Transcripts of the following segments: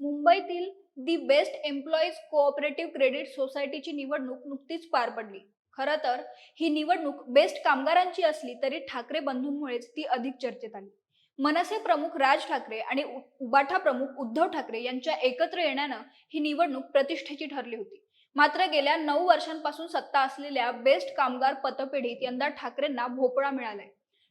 मुंबईतील the best employees cooperative credit सोसायटीची निवडणूक नुकतीच पार पडली. खरं तर ही निवडणूक बेस्ट कामगारांची असली तरी ठाकरे बंधूंमुळेच ती अधिक चर्चेत आली. मनसे प्रमुख राज ठाकरे आणि उबाठा प्रमुख उद्धव ठाकरे यांच्या एकत्र येण्यानं ही निवडणूक प्रतिष्ठेची ठरली होती. मात्र गेल्या नऊ वर्षांपासून सत्ता असलेल्या बेस्ट कामगार पतपेढीत यंदा ठाकरेंना भोपळा मिळालाय.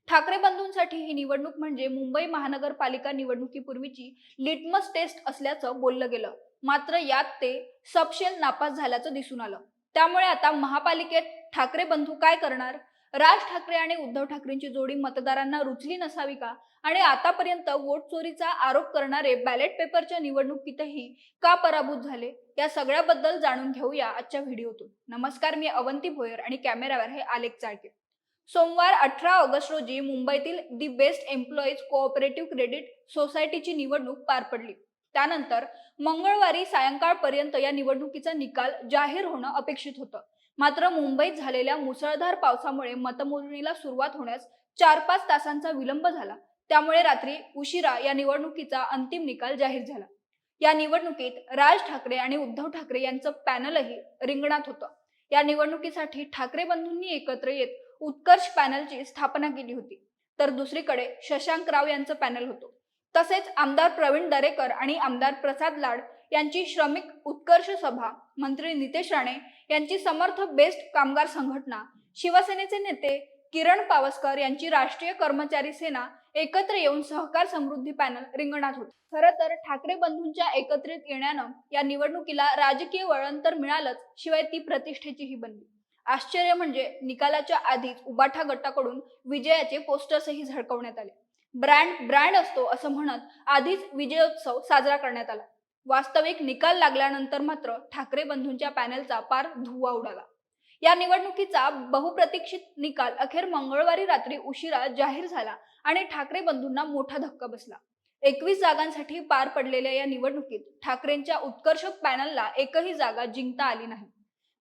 ठाकरे बंधूंसाठी ही निवडणूक म्हणजे मुंबई महानगरपालिका निवडणुकीपूर्वीची लिटमस टेस्ट असल्याचं बोललं गेलं. मात्र यात ते सबशेल नापास झाल्याचं दिसून आलं. त्यामुळे आता महापालिकेत ठाकरे बंधू काय करणार? राज ठाकरे आणि उद्धव ठाकरेंची जोडी मतदारांना रुचली नसावी का? आणि आतापर्यंत वोट चोरीचा आरोप करणारे बॅलेट पेपरच्या निवडणुकीतही का पराभूत झाले? या सगळ्याबद्दल जाणून घेऊया आजच्या व्हिडिओतून. नमस्कार मी अवंती भोयर आणि कॅमेरावर हे आलेख चाळके. सोमवार अठरा ऑगस्ट रोजी मुंबईतील the best employees cooperative credit सोसायटीची निवडणूक पार पडली. त्यानंतर मंगळवारी सायंकाळपर्यंत या निवडणुकीचा निकाल जाहीर होणं अपेक्षित होतं. मात्र मुंबईत झालेल्या मुसळधार पावसामुळे मतमोजणीला सुरुवात होण्यास चार पाच तासांचा विलंब झाला. त्यामुळे रात्री उशिरा या निवडणुकीचा अंतिम निकाल जाहीर झाला. या निवडणुकीत राज ठाकरे आणि उद्धव ठाकरे यांचं पॅनलही रिंगणात होतं. या निवडणुकीसाठी ठाकरे बंधूंनी एकत्र येत उत्कर्ष पॅनलची स्थापना केली होती. तर दुसरीकडे शशांक राव यांचं पॅनल होतं. तसेच आमदार प्रवीण दरेकर आणि आमदार प्रसाद लाड यांची श्रमिक उत्कर्ष सभा मंत्री नितेश राणे यांची समर्थ बेस्ट कामगार संघटना शिवसेनेचे नेते किरण पावसकर यांची राष्ट्रीय कर्मचारी सेना एकत्र येऊन सहकार समृद्धी पॅनल रिंगणात होते. खरं तर ठाकरे बंधूंच्या एकत्रित येण्यानं या निवडणुकीला राजकीय वळण तर मिळालंच शिवाय ती प्रतिष्ठेचीही बनली. आश्चर्य म्हणजे निकालाच्या आधीच उबाठा गटाकडून विजयाचे पोस्टर्सही झळकवण्यात आले. ब्रँड ब्रँड असतो असं म्हणत आधीच विजयोत्सव साजरा करण्यात आला. वास्तविक निकाल लागल्यानंतर मात्र ठाकरे बंधूंच्या पॅनलचा पार धुवा उडाला. या निवडणुकीचा बहुप्रतीक्षित निकाल अखेर मंगळवारी रात्री उशिरा जाहीर झाला आणि ठाकरे बंधूंना मोठा धक्का बसला. एकवीस जागांसाठी पार पडलेल्या या निवडणुकीत ठाकरेंच्या उत्कर्ष पॅनलला एकही जागा जिंकता आली नाही.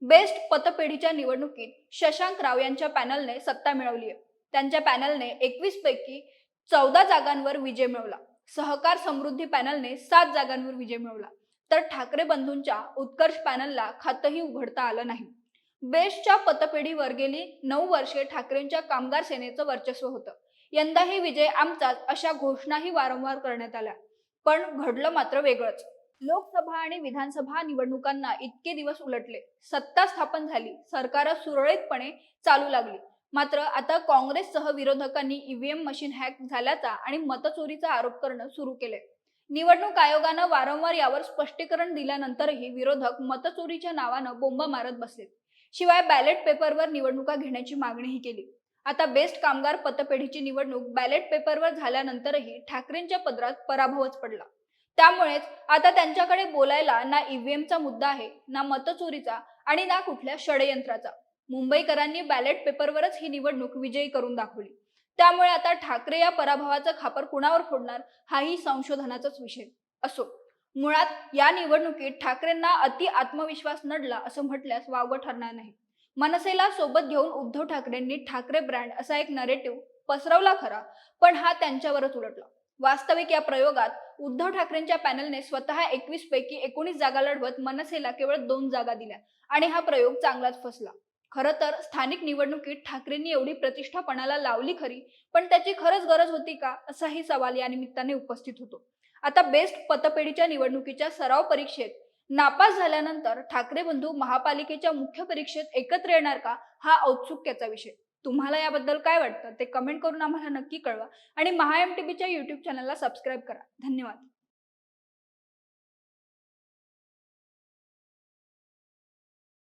बेस्ट पतपेढीच्या निवडणुकीत शशांक राव यांच्या पॅनलने सत्ता मिळवली आहे. त्यांच्या पॅनलने एकवीस पैकी चौदा जागांवर विजय मिळवला. सहकार समृद्धी पॅनलने सात जागांवर विजय मिळवला. तर ठाकरे बंधूंच्या उत्कर्ष पॅनलला खातंही उघडता आलं नाही. बेस्टच्या पतपेढीवर गेली नऊ वर्षे ठाकरेंच्या कामगार सेनेचं वर्चस्व होतं. यंदाही विजय आमचाच अशा घोषणाही वारंवार करण्यात आल्या. पण घडलं मात्र वेगळंच. लोकसभा आणि विधानसभा निवडणुकांना इतके दिवस उलटले. सत्ता स्थापन झाली. सरकार सुरळीतपणे चालू लागली. मात्र आता काँग्रेससह विरोधकांनी ईव्हीएम मशीन हॅक झाल्याचा आणि मतचोरीचा आरोप करणं सुरू केले निवडणूक आयोगानं वारंवार यावर स्पष्टीकरण दिल्यानंतरही विरोधक मतचोरीच्या नावानं बोंबा मारत बसले. शिवाय बॅलेट पेपरवर निवडणुका घेण्याची मागणीही केली. आता बेस्ट कामगार पतपेढीची निवडणूक बॅलेट पेपरवर झाल्यानंतरही ठाकरेंच्या पदरात पराभवच पडला. त्यामुळेच आता त्यांच्याकडे बोलायला ना ईव्हीएमचा मुद्दा आहे ना मतचोरीचा आणि ना कुठल्या षडयंत्राचा. मुंबईकरांनी बॅलेट पेपरवरच ही निवडणूक विजयी करून दाखवली. त्यामुळे आता ठाकरे या पराभवाचा खापर कुणावर फोडणार हाही संशोधनाचाच विषय असो. मुळात या निवडणुकीत ठाकरेंना अति आत्मविश्वास नडला असं म्हटल्यास वावगं ठरणार नाही. मनसेला सोबत घेऊन उद्धव ठाकरेंनी ठाकरे ब्रँड असा एक नरेटिव्ह पसरवला खरा पण हा त्यांच्यावरच उलटला. वास्तविक या प्रयोगात उद्धव ठाकरेंच्या पॅनलने स्वतः एकवीस पैकी एकोणीस जागा लढवत मनसेला केवळ दोन जागा दिल्या आणि हा प्रयोग चांगलाच फसला. खर तर स्थानिक निवडणुकीत ठाकरेंनी एवढी प्रतिष्ठा पणाला लावली खरी पण त्याची खरंच गरज होती का असाही सवाल या निमित्ताने उपस्थित होतो. आता बेस्ट पतपेढीच्या निवडणुकीच्या सराव परीक्षेत नापास झाल्यानंतर ठाकरे बंधू महापालिकेच्या मुख्य परीक्षेत एकत्र येणार का हा औत्सुक्याचा विषय. तुम्हाला याबद्दल काय वाटतं ते कमेंट करून आम्हाला नक्की कळवा. आणि महा एम टी बीच्या युट्यूब चॅनलला सबस्क्राईब करा. धन्यवाद.